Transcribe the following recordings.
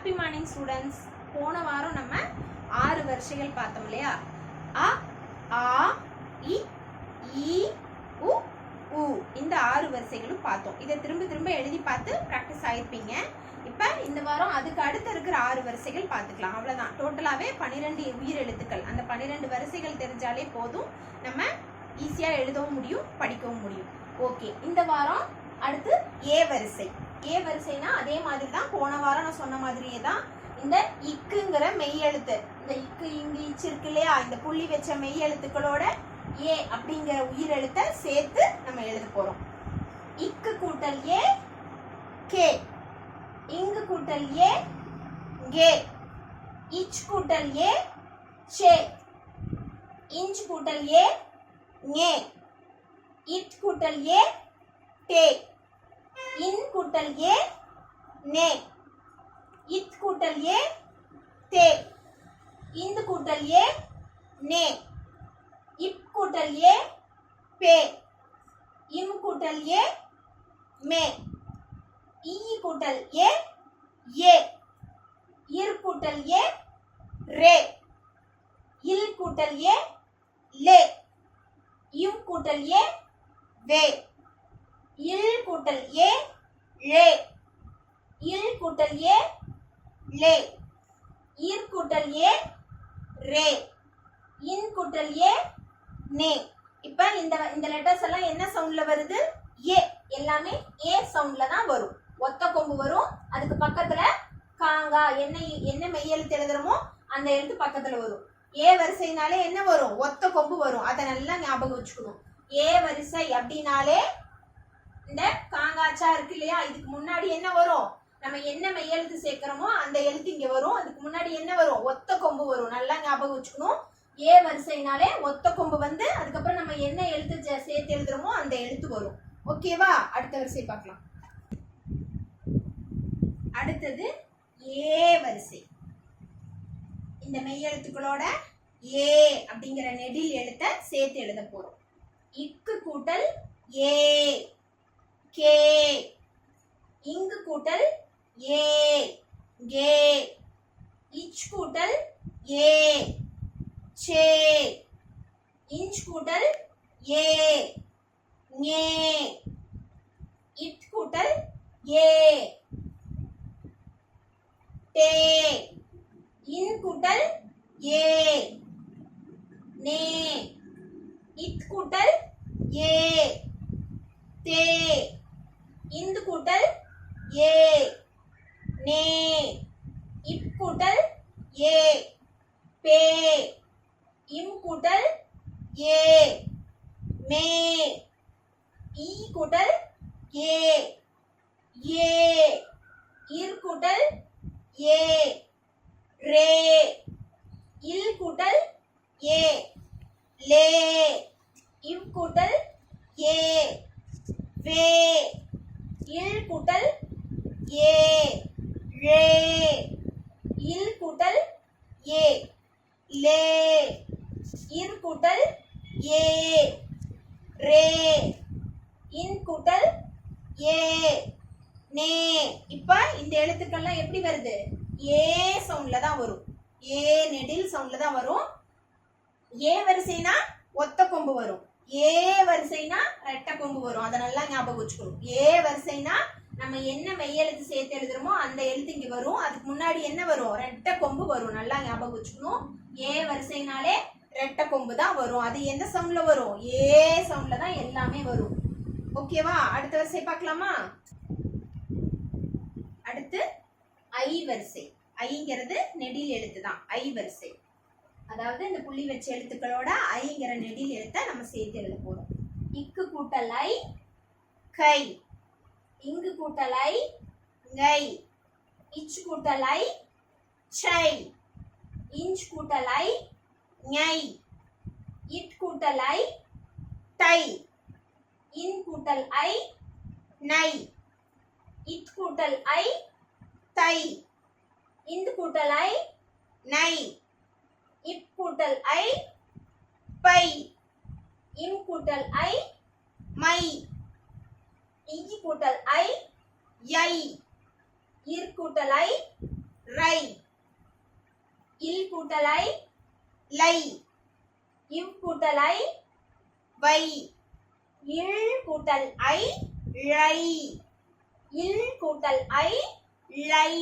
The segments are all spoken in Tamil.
ஹாப்பி மார்னிங் ஸ்டூடெண்ட்ஸ் போன வாரம் நம்ம ஆறு வரிசைகள் பார்த்தோம் இல்லையா? அ ஆ இ ஈ உ உ. இந்த ஆறு வரிசைகளும் பார்த்தோம். இதை திரும்ப திரும்ப எழுதி பார்த்து ப்ராக்டிஸ் ஆயிருப்பீங்க. இப்போ இந்த வாரம் அதுக்கு அடுத்து இருக்கிற ஆறு வரிசைகள் பார்த்துக்கலாம். அவ்வளோதான் டோட்டலாகவே பன்னிரெண்டு உயிர் எழுத்துக்கள். அந்த பன்னிரெண்டு வரிசைகள் தெரிஞ்சாலே போதும். நம்ம ஈஸியாக எழுதவும் முடியும் படிக்கவும் முடியும். ஓகே இந்த வாரம் அடுத்து ஏ வரிசை. ஏ வரிசைனா அதே மாதிரி தான் போன வாரம் நான் சொன்ன மாதிரியே தான் இந்த இக்குங்கிற மெய் எழுத்து இந்த இக்கு இங்கு இச்சு இருக்கு இல்லையா? இந்த புள்ளி வச்ச மெய் எழுத்துக்களோட ஏ அப்படிங்கிற உயிர் எழுத்தை சேர்த்து நம்ம எழுத போறோம். இக்கு கூட்டல் ஏ கே இங்கு கூட்டல் ஏ கே இச் கூட்டல் ஏ சே இஞ்ச் கூட்டல் ஏ ஞே இட் கூட்டல் ஏ டே இன் கூட்டல் ஏ நே இத் கூட்டல் ஏ தே இந்து கூட்டல் ஏ நே இப் கூட்டல் ஏ பே இம் கூட்டல் ஏ மே ஈ கூட்டல் ஏ ஏ இர் கூட்டல் ஏ ரே இல் கூட்டல் ஏ லே இவ் கூட்டல் ஏ வே இல் கூட்டல் ஏ லே. இல் கூட்டல் ஏ லே. இர் கூட்டல் ஏ ரே. இன் கூட்டல் ஏ நே. இப்போ இந்த இந்த லெட்டர்ஸ் எல்லாம் என்ன சவுண்ட்ல வருது? ஏ. எல்லாமே ஏ சவுண்ட்ல தான் வரும். ஒத்த கொம்பு வரும். அதுக்கு பக்கத்துல காங்கா என்ன என்ன மெய்யெழுத்து எழுதுறமோ அந்த எழுத்து பக்கத்துல வரும். ஏ வரிசைனாலே என்ன வரும்? ஒத்த கொம்பு வரும். அதை நல்லா ஞாபகம் வச்சுக்கணும். ஏ வரிசை அப்படின்னாலே இந்த காங்காச்சா இருக்கு இல்லையா? இதுக்கு முன்னாடி என்ன வரும்? நம்ம என்ன மெய்யெழுத்து சேர்க்கிறோமோ அந்த எழுத்து இங்க வரும். அதுக்கு முன்னாடி என்ன வரும்? ஒத்த கொம்பு வரும். நல்லா ஞாபகம் வச்சுக்கணும். ஏ வரிசைனாலே ஒத்த கொம்பு வந்து அதுக்கப்புறம் நம்ம என்ன எழுத்து சேர்த்து எழுதுறோமோ அந்த எழுத்து வரும். ஓகேவா அடுத்த வரிசை பார்க்கலாம். அடுத்தது ஏ வரிசை. இந்த மெய்யெழுத்துக்களோட ஏ அப்படிங்கிற நெடில் எழுத்த சேர்த்து எழுத போறோம். இக்கு கூட்டல் ஏ. கே இங்கு கூட்டல் ஏ கே இச் கூட்டல் ஏ சே இன்ச் கூட்டல் ஏ ஞே இட் கூட்டல் ஏ டே இன் கூட்டல் ஏ நே இத் கூட்டல் ஏ தே இந்து கூட்டல் ஏ நே. இப் கூட்டல் ஏ பே. இம் கூட்டல் ஏ மே. ஈ கூட்டல் ஏ ஏ. இர் கூட்டல் ஏ ரே. இல் கூட்டல் ஏ லே. இவ் கூட்டல் ஏ வே. இல் கூட்டல் ஏ ரே. இல் கூட்டல் ஏ லே. இர் கூட்டல் ஏ ரே. இன் கூட்டல் ஏ நே. இப்போ இந்த எழுத்துக்கள்லாம் எப்படி வருது? ஏ சவுண்ட்ல தான் வரும். ஏ நெடில் சவுண்ட்ல தான் வரும். ஏ வரிசைனா ஒத்த கொம்பு வரும். ஏ வரிசைனா ரெட்டை கொம்பு வரும். அதை நல்லா ஞாபகம் வச்சுக்கணும். ஏ வரிசைனா நம்ம என்ன மெய் எழுத்து சேர்த்து எழுதுறோமோ அந்த எழுத்து இங்க வரும். அதுக்கு முன்னாடி என்ன வரும்? ரெட்டை கொம்பு வரும். நல்லா ஞாபகம் வச்சுக்கணும். ஏ வரிசைனாலே ரெட்டை கொம்பு தான் வரும். அது எந்த சவுண்ட்ல வரும்? ஏ சவுண்ட்ல தான் எல்லாமே வரும். ஓகேவா அடுத்த வரிசை பார்க்கலாமா? அடுத்து ஐ வரிசை. ஐங்கிறது நெடில் எழுத்து தான். ஐ வரிசை. அதாவது இந்த புள்ளி வச்ச எழுத்துக்களோட ஐங்கிற நெடில் எழுத்தை நம்ம சேர்த்து எழுத போகிறோம் இக்கு கூட்டல் கை. இங்கு கூட்டல் ஐ ngை இச் கூட்டல் சை இஞ்ச் கூட்டல் ஞை. இட் கூட்டல் தை. இன் கூட்டல் ஐ நை இத் கூட்டல் ஐ தை. இந்து கூட்டல் ஐ நை இப் கூட்டல் ஐ பை. இம் கூட்டல் ஐ மை. இ கூட்டல் ஐ யை. இர் கூட்டல் ஐ ரை. இல் கூட்டல் ஐ லை. இவ் கூட்டல் ஐ வை. இல் கூட்டல் ஐ ழை. இல் கூட்டல் ஐ லை.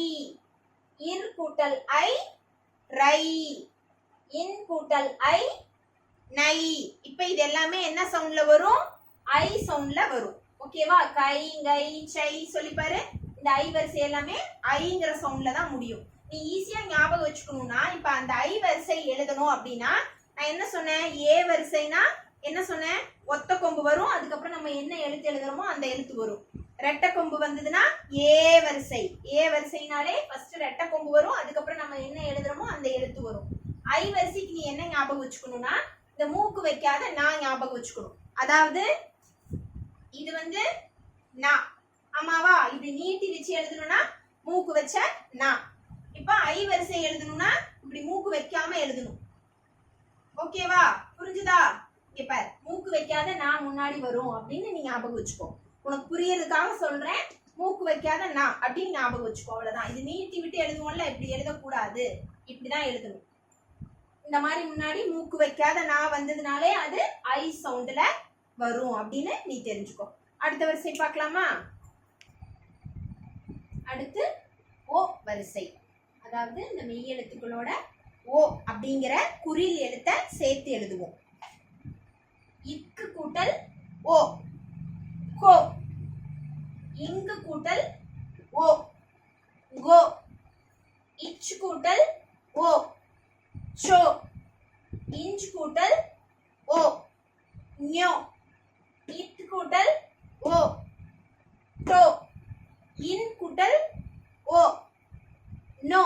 இர் கூட்டல் ஐ ரை. இன் கூட்டல் ஐ நை. இப்ப இது எல்லாமே என்ன சவுண்ட்ல வரும்? ஐ சவுண்ட்ல வரும். ஓகேவா கை கை சை சொல்லி பாரு. இந்த ஐ வரிசை எல்லாமே ஐங்கிற சவுண்ட்ல தான் முடியும். நீ ஈஸியா ஞாபகம் வச்சுக்கணும்னா இப்ப அந்த ஐ வரிசை எழுதணும் அப்படின்னா நான் என்ன சொன்னேன்? ஏ வரிசைனா என்ன சொன்னேன்? ஒத்த கொம்பு வரும். அதுக்கப்புறம் நம்ம என்ன எழுத்து எழுதுறோமோ அந்த எழுத்து வரும். ரெட்டை கொம்பு வந்ததுன்னா ஏ வரிசை. ஏ வரிசைனாலே ஃபர்ஸ்ட் ரெட்டை கொம்பு வரும். அதுக்கப்புறம் நம்ம என்ன எழுதுறோமோ அந்த எழுத்து வரும். ஐ வரிசைக்கு நீ என்ன ஞாபகம் வச்சுக்கணும்னா இந்த மூக்கு வைக்காத நான் ஞாபகம் வச்சுக்கணும். அதாவது இது வந்து நா. ஆமாவா இப்படி நீட்டி வச்சு எழுதணும்னா மூக்கு வச்ச நா. இப்ப ஐ வரிசை எழுதணும்னா இப்படி மூக்கு வைக்காம எழுதணும். ஓகேவா புரிஞ்சுதா? இப்ப மூக்கு வைக்காத நான் முன்னாடி வரும் அப்படின்னு நீ ஞாபகம் வச்சுக்கோ. உனக்கு புரியறதுக்காக சொல்றேன். மூக்கு வைக்காத நான் அப்படின்னு ஞாபகம் வச்சுக்கோ. அவ்வளவுதான். இது நீட்டி விட்டு எழுதுவோம்ல இப்படி எழுதக்கூடாது. இப்படிதான் எழுதணும். இந்த மாதிரி முன்னாடி மூக்கு வைக்காத நான் வந்ததுனாலே அது ஐ சவுண்டில் வரும் அப்படின்னு நீ தெரிஞ்சுக்கோ. அடுத்த வரிசை பார்க்கலாமா? அடுத்து ஓ வரிசை. அதாவது இந்த மெய் எழுத்துக்களோட ஓ அப்படிங்கிற குறில் எழுத்தை சேர்த்து எழுதுவோம். இக்கு கூட்டல் ஓ கோ இங்கு கூட்டல் ஓ கோ இச் கூட்டல் ஓ சோ இன்ச் கூட்டல் ஓ ஞோ இத் கூட்டல் ஓ டோ. இன் கூட்டல் ஓ நோ.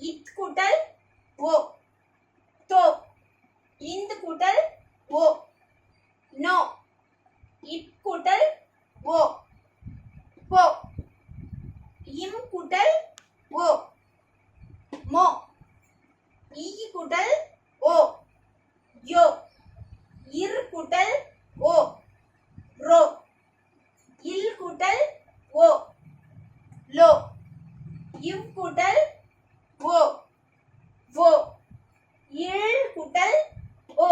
இத் கூட்டல் ஓ தோ. இந்த கூட்டல் ஓ நோ. இப் கூட்டல் ஓ போ. இம் கூட்டல் ஓ மோ. ஈ கூட்டல் ஓ யோ இர் கூட்டல் ஓ ரோ இல் கூட்டல் ஓ லோ இவ் கூட்டல் ஓ ஓ இல் கூட்டல் ஓ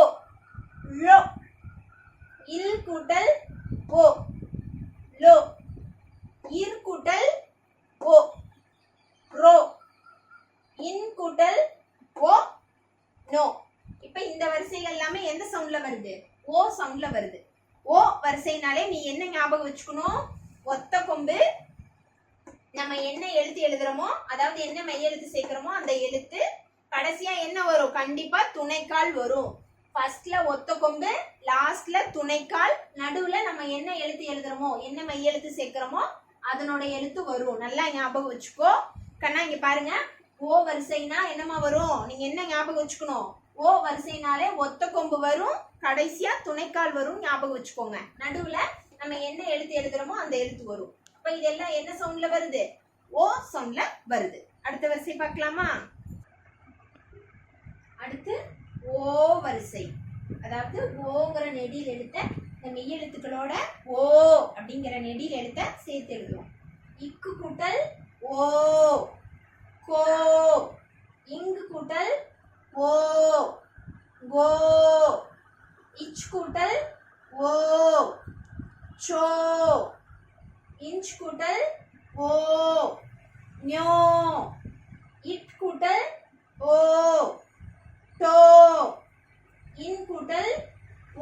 லோ இல் கூட்டல் ஓ லோ இர் கூட்டல் ஓ ரோ இன் கூட்டல் ஓ நோ. இப்ப இந்த வரிசைகள் எல்லாமே எந்த சவுண்ட்ல வருது? ஓ சவுண்ட்ல வருது. ஓ வரிசைனாலே நீ என்ன ஞாபகம் வச்சுக்கணும்? ஒத்த கொம்பு. நம்ம என்ன எழுத்து எழுதுறோமோ அதாவது என்ன மெய் எழுத்து சேர்க்கிறோமோ அந்த எழுத்து கடைசியா என்ன வரும்? கண்டிப்பா துணைக்கால் வரும். ஃபர்ஸ்ட்ல ஒத்த கொம்பு லாஸ்ட்ல துணைக்கால். நடுவுல நம்ம என்ன எழுத்து எழுதுறோமோ என்ன மெய் எழுத்து சேர்க்கிறோமோ அதனோட எழுத்து வரும். நல்லா ஞாபகம் வச்சுக்கோ. கண்ணா இங்க பாருங்க. ஓ வரிசைனா என்னமா வரும்? நீங்க என்ன ஞாபகம் வச்சுக்கணும்? ஓ வரிசைனாலே ஒத்த கொம்பு வரும் கடைசியா துணைக்கால் வரும் ஞாபகம் வச்சுக்கோங்க. நடுவுல நம்ம என்ன எழுத்து எழுதுறோமோ அந்த எழுத்து வரும். அப்ப இதெல்லாம் என்ன சவுண்ட்ல வருது? ஓ சவுண்ட்ல வருது. அடுத்த வரிசை பார்க்கலாமா? அடுத்து ஓ வரிசை. அதாவது ஓங்கிற நெடியில் எடுத்த இந்த மெய் எழுத்துக்களோட ஓ அப்படிங்கிற நெடியில் எழுத்த சேர்த்து எழுதுவோம். இக்கு கூட்டல் ஓ. கோ. இங்கு கூட்டல் ஓ. கோ. இச் கூட்டல் ஓ. சோ. இன்ச் கூட்டல் ஓ. ஞோ. இட் கூட்டல் ஓ டோ இன் கூட்டல்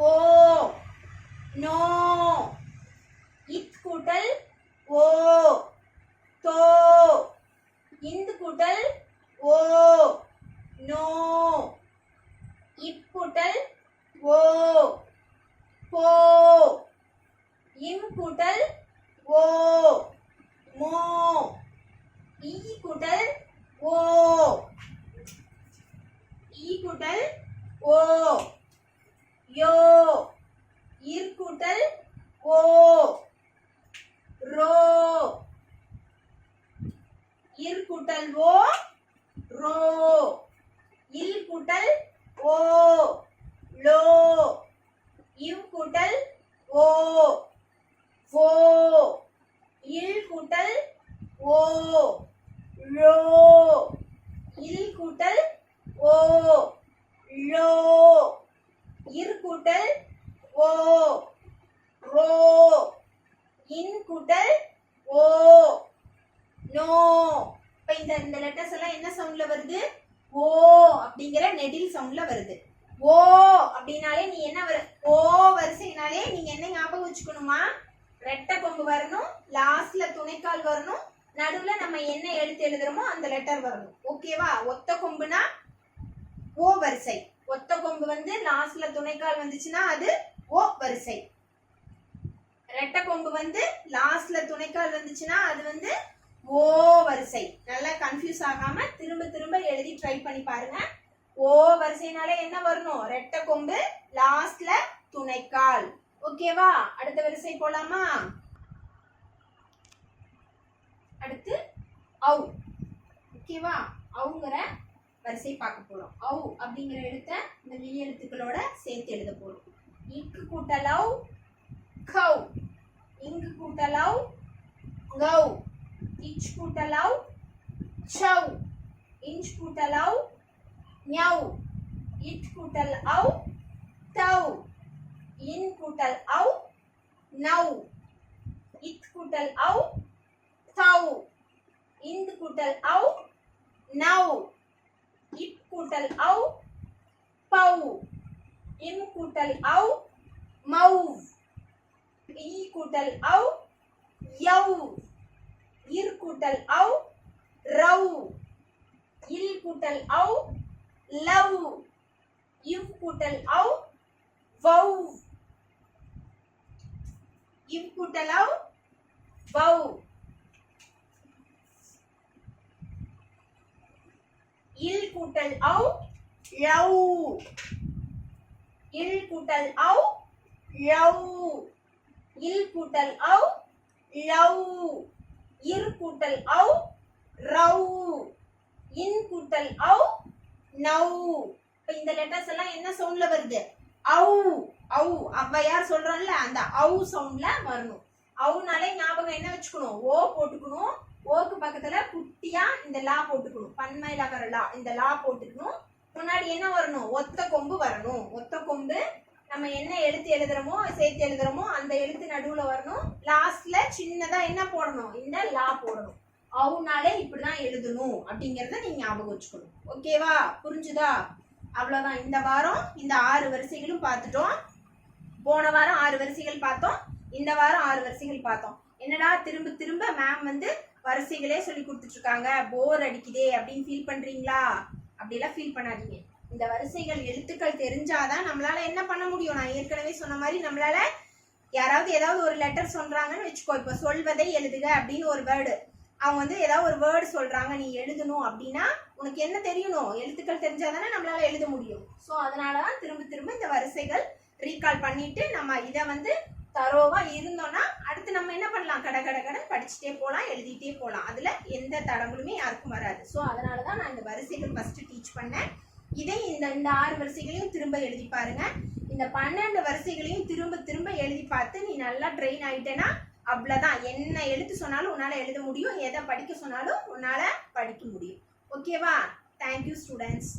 ஓ நோ இத் கூட்டல் ஓ தோ இந்து கூட்டல் ஓ நோ இப் கூட்டல் ஓ போ இம் கூட்டல் ஓ மோ ஈ கூட்டல் ஓ ஈ கூட்டல் ஓ யோ இர் கூட்டல் ஓ ரோ இர் கூட்டல் ஓ ரோ இல் கூட்டல் ஓ லோ இவ் கூட்டல் ஓ ஓ இல் கூட்டல் ஓ ரோ இல் கூட்டல் ஓ லோ இர் கூட்டல் ஓ ரோ இன் கூட்டல் ஓ நோ இப்ப இந்த இந்த லெட்டர்ஸ் எல்லாம் என்ன சவுண்ட்ல வருது ஓ அப்படிங்கிற நெடில் சவுண்ட்ல வருது ஓ அப்படின்னாலே நீ என்ன வர? ஓ வரிசைனாலே நீங்க என்ன ஞாபகம் வச்சுக்கணுமா? ரெட்டை கொம்பு வரணும் லாஸ்ட்ல துணைக்கால் வரணும் நடுவுல நம்ம என்ன எழுத்து எழுதுறோமோ அந்த லெட்டர் வரணும். ஓகேவா ஒத்த கொம்புனா ஓ வரிசை. ஒத்த கொம்பு வந்து லாஸ்ட்ல துணைக்கால் வந்துச்சுன்னா அது ஓ வரிசை. ரெட்டை கொம்பு வந்து லாஸ்ட்ல துணைக்கால் வந்துச்சுன்னா அது வந்து ஓ வரிசை. நல்லா கன்ஃபியூஸ் ஆகாம திரும்ப திரும்ப எழுதி ட்ரை பண்ணி பாருங்க. ஓ வரிசைனாலே என்ன வரணும்? ரெட்டை கொம்பு லாஸ்ட்ல துணைக்கால். ஓகேவா அடுத்த வரிசை போலாமா? அடுத்து அவு ஓகேவா அவுங்கிற வரிசை பார்க்க போறோம். அவு அப்படிங்கிற எழுத்த இந்த வெளி எழுத்துக்களோட சேர்த்து எழுத போறோம். இக்கு கூட்டலவ் கவ் இங்கு கூட்டலவ் கவ் இச் கூட்டலவ் சவ் இன்ச் கூட்டலவ் ஞவ் இட் கூட்டல் அவ் தவ் இன் கூட்டல் அவ் நவ் இத் கூட்டல் அவ் தவ் இந்து கூட்டல் அவ் நவ் இட் கூட்டல் அவ் பவ் இம் கூட்டல் அவ் மவ் ஈ கூட்டல் அவ் யவ் இர் கூட்டல் அவ் ரவ் இல் கூட்டல் அவ் லவ். இவ் கூட்டல் அவ் வவ் இவ் கூட்டல் அவ் வவ் இல் கூட்டல் அவ் லவ். இல் கூட்டல் அவ் லவ். இல் கூட்டல் அவ் லவ். இர் கூட்டல் அவ் ரவ் இன் கூட்டல் அவ் நவ். இப்போ இந்த லெட்டர்ஸ் எல்லாம் என்ன சவுண்ட்ல வருது? அவு அவு அவ்வையார் சொல்றோம்ல அந்த அவு சவுண்ட்ல வரணும். அவுனாலே ஞாபகம் என்ன வச்சுக்கணும்? ஓ போட்டுக்கணும். ஓக்கு பக்கத்துல குட்டியா இந்த லா போட்டுக்கணும். பன்மையில வர லா. இந்த லா போட்டுக்கணும். முன்னாடி என்ன வரணும்? ஒத்த கொம்பு வரணும். ஒத்த கொம்பு நம்ம என்ன எழுத்து எழுதுறோமோ சேர்த்து எழுதுறோமோ அந்த எழுத்து நடுவுல வரணும். லாஸ்ட்ல சின்னதா என்ன போடணும்? இந்த லா போடணும். அவுனாலே இப்படிதான் எழுதணும் அப்படிங்கறத நீங்க ஞாபகம் வச்சுக்கணும். ஓகேவா புரிஞ்சுதா? அவ்வளவுதான். இந்த வாரம் இந்த ஆறு வரிசைகளும் பார்த்துட்டோம். போன வாரம் ஆறு வரிசைகள் பார்த்தோம். இந்த வாரம் ஆறு வரிசைகள் பார்த்தோம். என்னடா திரும்ப திரும்ப மேம் வந்து வரிசைகளே சொல்லி கொடுத்துட்டு இருக்காங்க போர் அடிக்குதே அப்படின்னு ஃபீல் பண்றீங்களா? அப்படிலாம் ஃபீல் பண்ணாதீங்க. இந்த வரிசைகள் எழுத்துக்கள் தெரிஞ்சாதான் நம்மளால என்ன பண்ண முடியும்? நான் ஏற்கனவே சொன்ன மாதிரி நம்மளால யாராவது ஏதாவது ஒரு லெட்டர் சொல்றாங்கன்னு வச்சுக்கோ. இப்போ சொல்வதை எழுதுக அப்படின்னு ஒரு வேர்டு அவங்க வந்து ஏதாவது ஒரு வேர்டு சொல்றாங்க நீ எழுதணும் அப்படின்னா உனக்கு என்ன தெரியணும்? எழுத்துக்கள் தெரிஞ்சாதானே நம்மளால எழுத முடியும். ஸோ அதனால தான் திரும்ப திரும்ப இந்த வரிசைகள் ரீகால் பண்ணிட்டு நம்ம இதை வந்து தரோவா இருந்தோம்னா அடுத்து நம்ம என்ன பண்ணலாம்? கட கட கட படிச்சுட்டே போகலாம் எழுதிட்டே போகலாம் அதில் எந்த தடங்களுமே யாருக்கும் வராது. ஸோ அதனால தான் நான் இந்த வரிசைகள் ஃபஸ்ட்டு டீச் பண்ணேன். இதை இந்த இந்த ஆறு வரிசைகளையும் திரும்ப எழுதி பாருங்க. இந்த பன்னெண்டு வரிசைகளையும் திரும்ப திரும்ப எழுதி பார்த்து நீ நல்லா ட்ரெயின் ஆயிட்டேன்னா அவ்வளோதான் என்ன எழுத்து சொன்னாலும் உன்னால் எழுத முடியும். எதை படிக்க சொன்னாலும் உன்னால் படிக்க முடியும். ஓகேவா தேங்க்யூ ஸ்டூடெண்ட்ஸ்